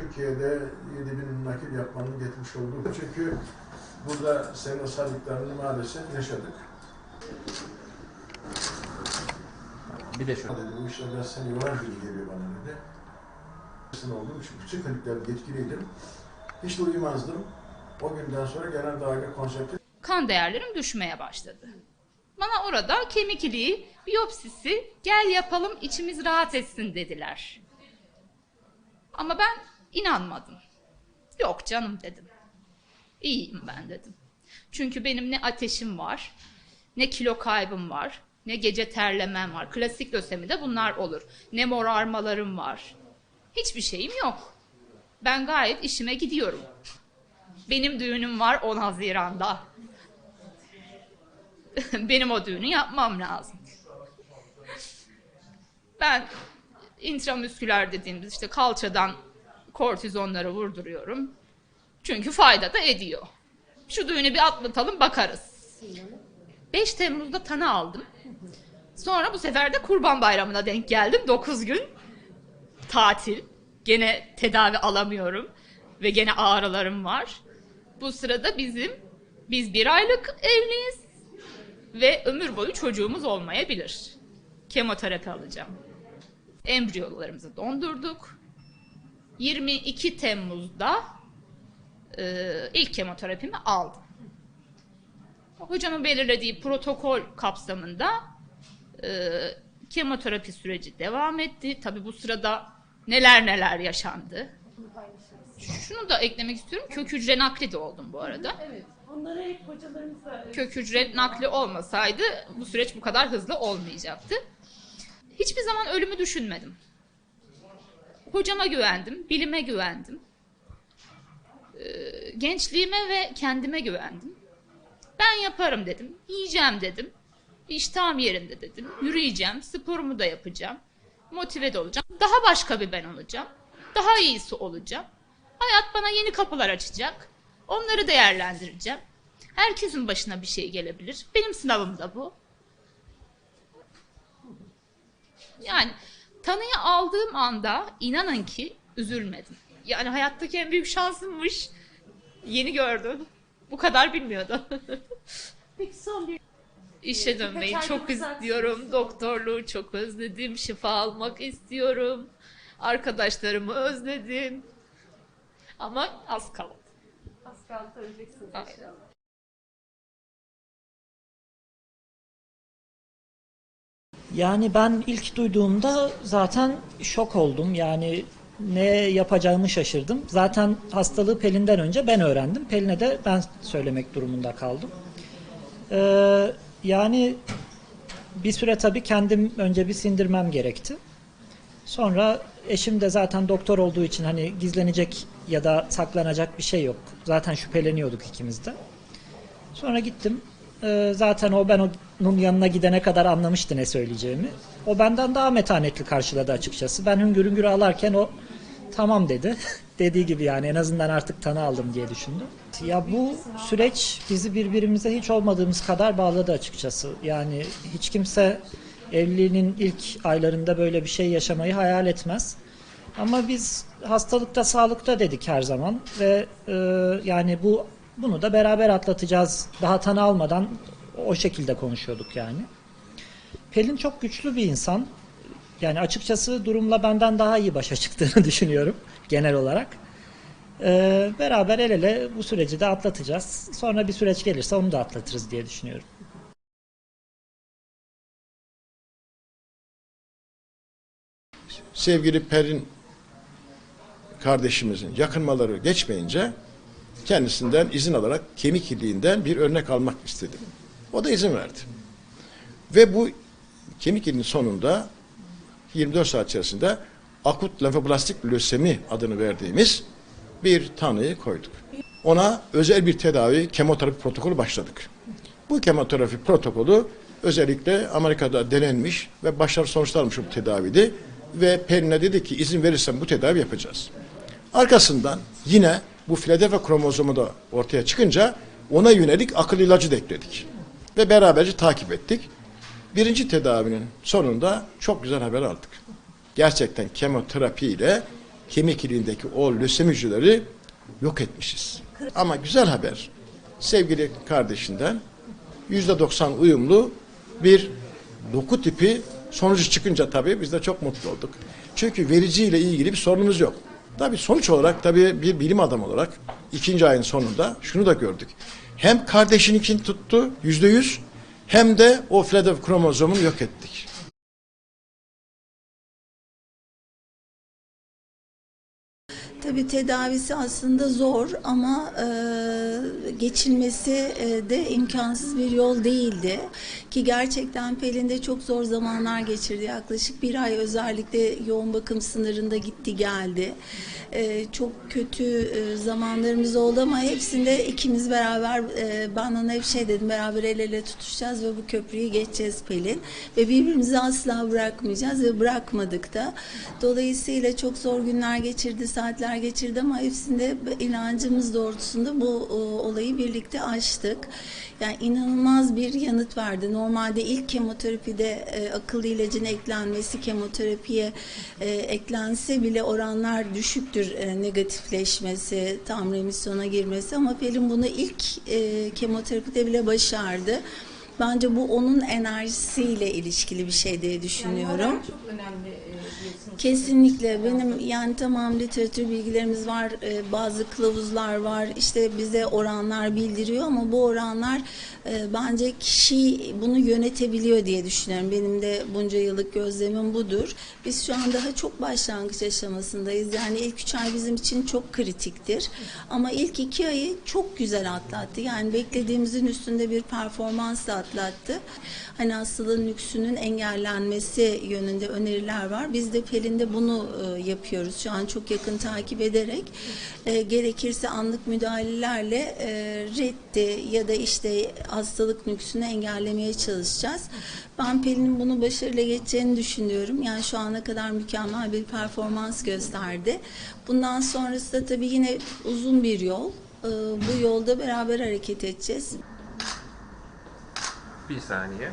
Türkiye'de 7 bin nakil yapmanın getirmiş olduğu. Çünkü burada senin o saydıklarını maalesef yaşadık. Bir de şu. Dedi, bu işler biraz seni yoran gibi geliyor bana dedi. Sen olduğum için bütün klinikler yetkiliydim. Hiç de uyumazdım. O günden sonra genel daire konsepti kan değerlerim düşmeye başladı. Bana orada kemik iliği, biyopsisi gel yapalım içimiz rahat etsin dediler. Ama ben inanmadım. Yok canım dedim. İyiyim ben dedim. Çünkü benim ne ateşim var, ne kilo kaybım var, ne gece terlemem var. Klasik lösemide bunlar olur. Ne morarmalarım var. Hiçbir şeyim yok. Ben gayet işime gidiyorum. Benim düğünüm var 10 Haziran'da. Benim o düğünü yapmam lazım. Ben intramüsküler dediğimiz işte kalçadan kortizonları vurduruyorum. Çünkü fayda da ediyor. Şu düğünü bir atlatalım bakarız. 5 Temmuz'da tanı aldım. Sonra bu sefer de Kurban Bayramı'na denk geldim. 9 gün tatil. Gene tedavi alamıyorum. Ve gene ağrılarım var. Bu sırada bizim, biz bir aylık evliyiz. Ve ömür boyu çocuğumuz olmayabilir. Kemoterapi alacağım. Embriyolarımızı dondurduk. 22 Temmuz'da e, ilk kemoterapimi aldım. Hocamın belirlediği protokol kapsamında e, kemoterapi süreci devam etti. Tabii bu sırada neler neler yaşandı. Şunu da eklemek istiyorum. Kök hücre nakli de oldum bu arada. Evet. Onları hep hocalarımızla Kök hücre nakli olmasaydı bu süreç bu kadar hızlı olmayacaktı. Hiçbir zaman ölümü düşünmedim. Hocama güvendim, bilime güvendim. Ee, gençliğime ve kendime güvendim. Ben yaparım dedim, yiyeceğim dedim. İştahım yerinde dedim. Yürüyeceğim, sporumu da yapacağım. Motive de olacağım. Daha başka bir ben olacağım. Daha iyisi olacağım. Hayat bana yeni kapılar açacak. Onları değerlendireceğim. Herkesin başına bir şey gelebilir. Benim sınavım da bu. Yani tanıyı aldığım anda inanın ki üzülmedim. Yani hayattaki en büyük şansımmış. Yeni gördüm. Bu kadar bilmiyordum. Peki son bir İşe Birkaç dönmeyi ayda çok istiyorum. Doktorluğu çok özledim. Şifa almak istiyorum. Arkadaşlarımı özledim. Ama az kaldı. az kaldı öleceksiniz inşallah. Yani ben ilk duyduğumda zaten şok oldum. Yani ne yapacağımı şaşırdım. Zaten hastalığı Pelin'den önce ben öğrendim. Pelin'e de ben söylemek durumunda kaldım. Ee, yani bir süre tabii kendim önce bir sindirmem gerekti. Sonra eşim de zaten doktor olduğu için hani gizlenecek ya da saklanacak bir şey yok. Zaten şüpheleniyorduk ikimiz de. Sonra gittim. Ee, zaten o ben onun yanına gidene kadar anlamıştı ne söyleyeceğimi. O benden daha metanetli karşıladı açıkçası. Ben hüngür hüngür ağlarken o tamam dedi. Dediği gibi yani en azından artık tanı aldım diye düşündüm. Ya bu süreç bizi birbirimize hiç olmadığımız kadar bağladı açıkçası. Yani hiç kimse evliliğinin ilk aylarında böyle bir şey yaşamayı hayal etmez. Ama biz hastalıkta sağlıkta dedik her zaman ve e, yani bu bunu da beraber atlatacağız. Daha tanı almadan o şekilde konuşuyorduk yani. Pelin çok güçlü bir insan. Yani açıkçası durumla benden daha iyi başa çıktığını düşünüyorum genel olarak. E, beraber el ele bu süreci de atlatacağız. Sonra bir süreç gelirse onu da atlatırız diye düşünüyorum. sevgili Perin kardeşimizin yakınmaları geçmeyince kendisinden izin alarak kemik iliğinden bir örnek almak istedim. O da izin verdi. Ve bu kemik iliğinin sonunda 24 saat içerisinde akut lenfoblastik lösemi adını verdiğimiz bir tanıyı koyduk. Ona özel bir tedavi kemoterapi protokolü başladık. Bu kemoterapi protokolü özellikle Amerika'da denenmiş ve başarılı sonuçlar almış bu tedavide ve Pelin'e dedi ki izin verirsen bu tedavi yapacağız. Arkasından yine bu Philadelphia kromozomu da ortaya çıkınca ona yönelik akıl ilacı da ekledik. Ve beraberce takip ettik. Birinci tedavinin sonunda çok güzel haber aldık. Gerçekten kemoterapi ile kemik iliğindeki o lösemi hücreleri yok etmişiz. Ama güzel haber. Sevgili kardeşinden %90 uyumlu bir doku tipi sonucu çıkınca tabii biz de çok mutlu olduk. Çünkü vericiyle ilgili bir sorunumuz yok. Tabii sonuç olarak tabii bir bilim adamı olarak ikinci ayın sonunda şunu da gördük. Hem kardeşininkini tuttu yüzde yüz hem de o Philadelphia kromozomunu yok ettik. Tabii tedavisi aslında zor ama e, geçilmesi e, de imkansız bir yol değildi. Ki gerçekten Pelin de çok zor zamanlar geçirdi. Yaklaşık bir ay özellikle yoğun bakım sınırında gitti geldi. E, çok kötü e, zamanlarımız oldu ama hepsinde ikimiz beraber e, ben ona hep şey dedim beraber el ele tutuşacağız ve bu köprüyü geçeceğiz Pelin. Ve birbirimizi asla bırakmayacağız ve bırakmadık da. Dolayısıyla çok zor günler geçirdi, saatler geçirdi ama hepsinde inancımız doğrultusunda bu o, olayı birlikte aştık. Yani inanılmaz bir yanıt verdi. Normalde ilk kemoterapide e, akıl ilacın eklenmesi kemoterapiye e, eklense bile oranlar düşüktür e, negatifleşmesi, tam remisyona girmesi ama Pelin bunu ilk e, kemoterapide bile başardı. Bence bu onun enerjisiyle ilişkili bir şey diye düşünüyorum. e, diyorsunuz. Kesinlikle benim yani tamam literatür bilgilerimiz var, e, bazı kılavuzlar var, işte bize oranlar bildiriyor ama bu oranlar e, bence kişi bunu yönetebiliyor diye düşünüyorum. Benim de bunca yıllık gözlemim budur. Biz şu an daha çok başlangıç aşamasındayız. Yani ilk üç ay bizim için çok kritiktir. Ama ilk iki ayı çok güzel atlattı. Yani beklediğimizin üstünde bir performansla atlattı. Hani hastalığın nüksünün engellenmesi yönünde öneriler var. Biz de Pelin'de bunu e, yapıyoruz. Şu an çok yakın takip ederek e, gerekirse anlık müdahalelerle e, reddi ya da işte hastalık nüksünü engellemeye çalışacağız. Ben Pelin'in bunu başarıyla geçeceğini düşünüyorum. Yani şu ana kadar mükemmel bir performans gösterdi. Bundan sonrası da tabii yine uzun bir yol. Bu yolda beraber hareket edeceğiz. Bir saniye.